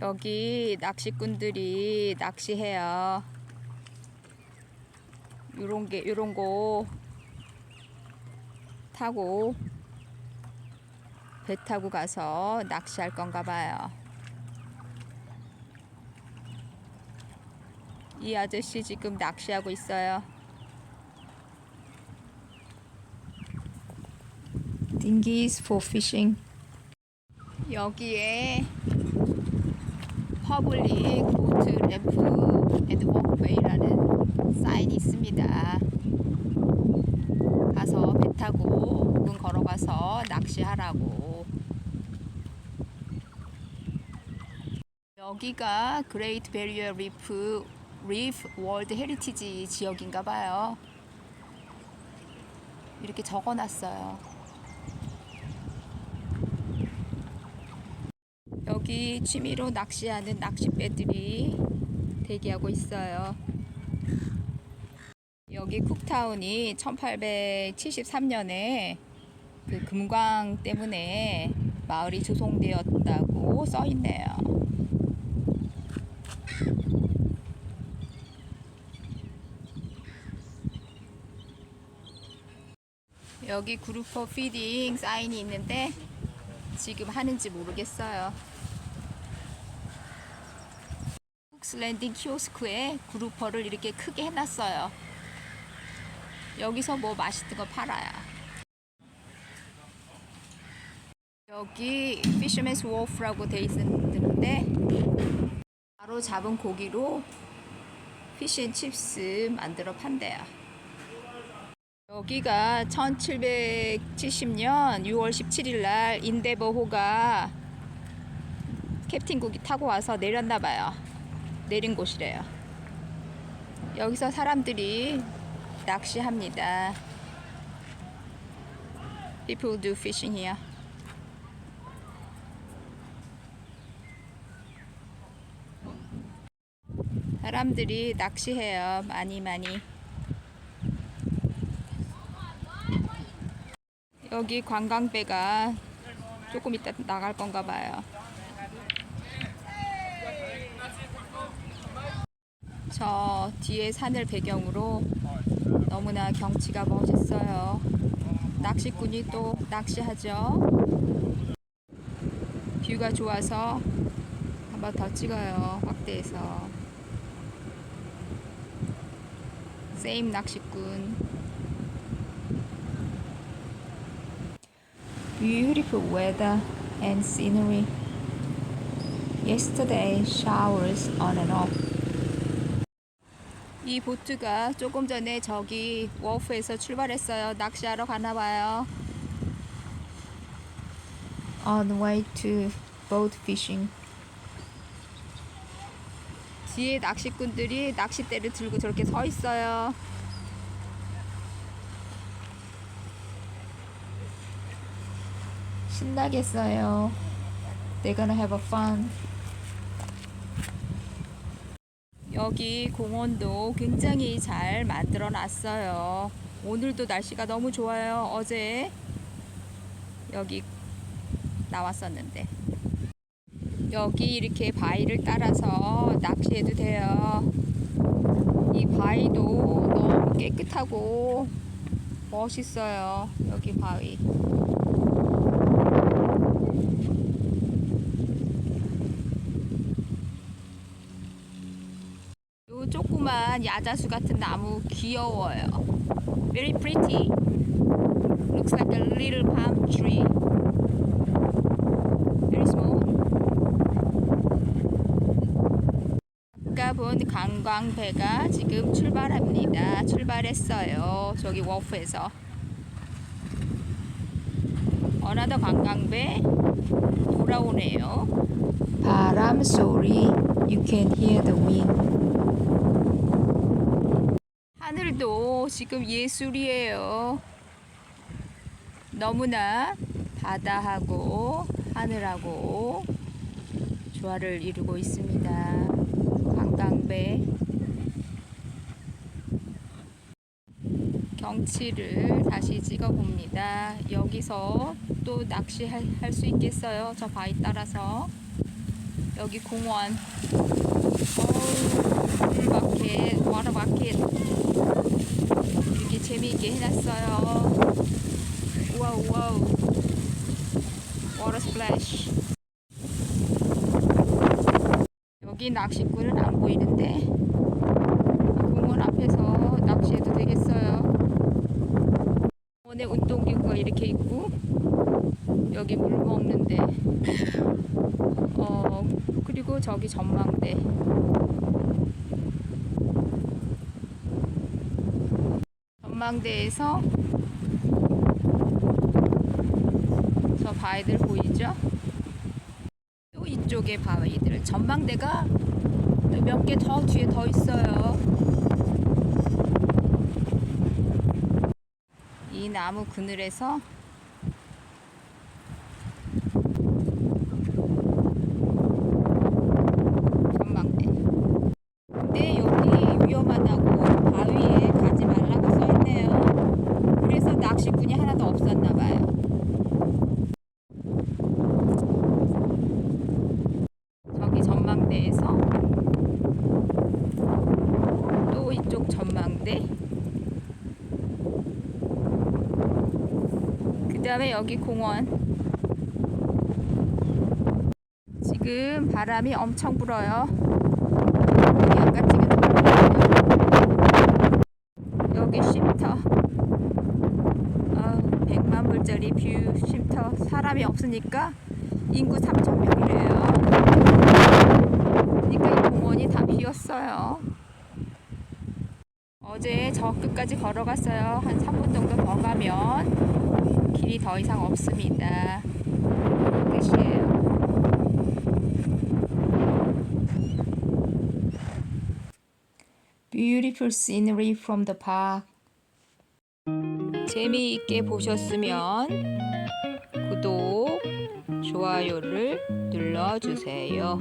여기 낚시꾼들이 낚시해요. 요런 게 요런 거 타고 배 타고 가서 낚시할 건가 봐요. 이 아저씨 지금 낚시하고 있어요. Dinghies for fishing. 여기에 퍼블릭 보트 램프 앤드 워크웨이라는 사인이 있습니다. 가서 배 타고 혹은 걸어가서 낚시하라고. 여기가 그레이트 베리어 리프 리프 월드 헤리티지 지역인가 봐요. 이렇게 적어 놨어요. 여기 취미로 낚시하는 낚싯배들이 대기하고 있어요. 여기 쿡타운이 1873년에 그 금광 때문에 마을이 조성되었다고 써 있네요. 여기 그루퍼 피딩 사인이 있는데 지금 하는지 모르겠어요. 훅스 랜딩 키오스크에 그루퍼를 이렇게 크게 해놨어요. 여기서 뭐 맛있는 거 팔아요. 여기 피셔맨스 워프라고 돼 있는데 바로 잡은 고기로 피쉬앤칩스 만들어 판대요. 여기가 1770년 6월 17일 날 인데버호가 캡틴 국이 타고 와서 내렸나 봐요. 내린 곳이래요. 여기서 사람들이 낚시합니다. People do fishing here. 사람들이 낚시해요. 많이 많이. 여기 관광배가 조금 이따 나갈 건가 봐요. 저 뒤에 산을 배경으로 너무나 경치가 멋있어요. 낚시꾼이 또 낚시하죠. 뷰가 좋아서 한번 더 찍어요. 확대해서. 세임 낚시꾼. Beautiful weather and scenery. Yesterday showers on and off. 이 보트가 조금 전에 저기 워프에서 출발했어요. 낚시하러 가나 봐요. On the way to boat fishing. 뒤에 낚시꾼들이 낚싯대를 들고 저렇게 서 있어요. 신나겠어요. They're gonna have a fun. 여기 공원도 굉장히 잘 만들어 놨어요. 오늘도 날씨가 너무 좋아요. 어제 여기 나왔었는데. 여기 이렇게 바위를 따라서 낚시해도 돼요. 이 바위도 너무 깨끗하고 멋있어요. 여기 바위. 요 조그만 야자수 같은 나무 귀여워요. Very pretty. Looks like a little palm tree. Very small. 아까 본 관광배가 지금 출발합니다. 출발했어요. 저기 워프에서. 어나더 관광배 돌아오네요. 바람 소리. You can hear the wind. 지금 예술이에요. 너무나 바다하고 하늘하고 조화를 이루고 있습니다. 관광배 경치를 다시 찍어 봅니다. 여기서 또 낚시할 수 있겠어요. 저 바위 따라서 여기 공원. 어우, 풀마켓, 와터마켓. 이렇게 재미있게 해놨어요. 와우, 와우. 워터 스플래시. 여기 낚시꾼은 안 보이는데 공원 앞에서 낚시해도 되겠어요. 공원에 운동기구가 이렇게 있고 여기 물 먹는데 어 그리고 저기 전망대 전망대에서 저 바위들 보이죠? 또 이쪽에 바위들 전망대가 또 몇 개 더 뒤에 더 있어요. 이 나무 그늘에서 전망대. 근데 여기 위험하다고 바위에 가지 말라고 써 있네요. 그래서 낚시꾼이 하나도 없었나 봐요. 저기 전망대에서 또 이쪽 전망대. 그 다음에 여기 공원. 지금 바람이 엄청 불어요. 여기 아까 찍은. 여기 쉼터. 아, 100만 불짜리 뷰 쉼터. 사람이 없으니까 인구 3천 명이래요. 그러니까 이 공원이 다 비었어요. 어제 저 끝까지 걸어갔어요. 한 3분 정도 더 가면 길이 더 이상 없습니다. 끝이에요. Beautiful park. 재미있게 보셨으면 구독, 좋아요를 눌러주세요.